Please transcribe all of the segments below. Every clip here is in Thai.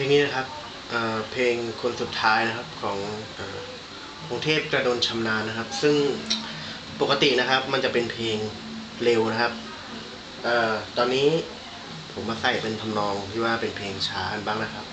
ลงนี้นะครับเเพลงคนสุดท้ายนะครับของเอ่อกรุงเทพกระโดนชำนาญนะครับ ซึ่งปกตินะครับมันจะเป็นเพลงเร็วนะครับออตอนนี้ผมมาใส่เป็นทำนองที่ว่าเป็นเพลงช้าบ้างนะครับ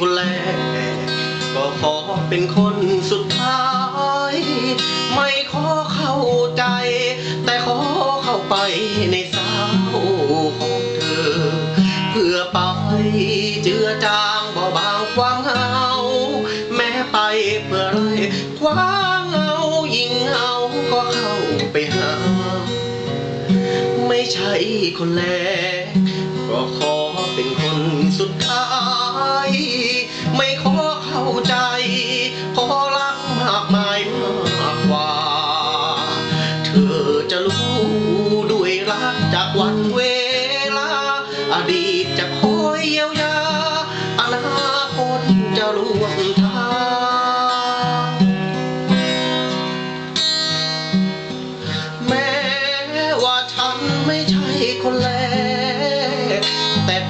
คนแรกก็ขอเป็นคนสุดท้าย ไม่ขอเข้าใจ แต่ขอเข้าไปในสาวของเธอ เพื่อไปเจือจางเบาบางความเหงาแม้ไปเพื่อไรความเหงายิ่งเหงาก็เข้าไปหา ไม่ใช่คนแรกก็ขอ เป็นคนสุดท้าย ไม่ขอเข้าใจขอรักมากมายมากกว่า เธอจะรู้ด้วยรักจากวันเวลา อดีตจะคอยเยียวยาอนาคตจะร่วมทาง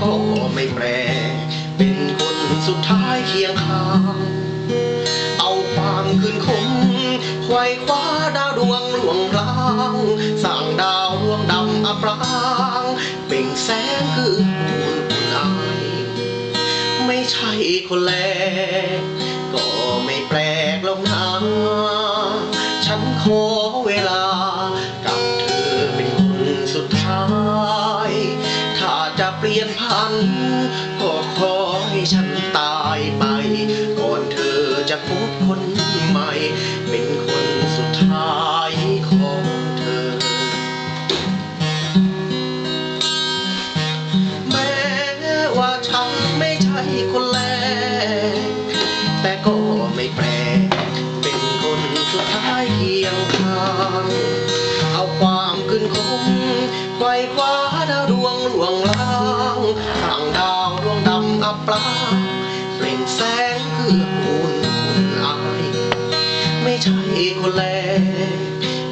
ก็ไม่แปลเป็นคนสุดท้ายเคียงข้าง เอาความคืนคมไขว้คว้าดาวดวงหลวงพลางสร้างดาวดวงดำอับรางเปล่งแสงคืออุ่นอุ่นอาย ไม่ใช่คนแรกก็ไม่แปลกหรอกนะฉันขอ ลียนพันก็ขอให้ฉันตายไป ก่อนเธอจะพบคนใหม่ เป็นคนสุดท้ายของเธอ แม้ว่าฉันไม่ใช่คนแรก แต่ก็ไม่แปลกเป็นคนสุดท้ายเคียงข้างเอาความขึ้นคมไขว้คว้าดาวดวงหลวงลา งทางดาวดวงดำอับปลางเปล่งแสงคืออุ่นอุ่นอายไม่ใช่คนแรก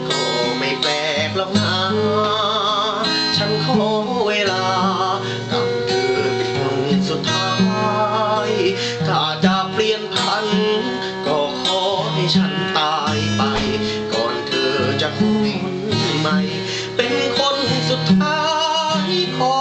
ก็ไม่แปลกหรอกนะฉันขอเวลากับเธอเป็นคนสุดท้ายถ้าจะเปลี่ยนพัน ก็ขอให้ฉันตายไป ก่อนเธอจะพบคนใหม่ เป็นคนสุดท้ายขอ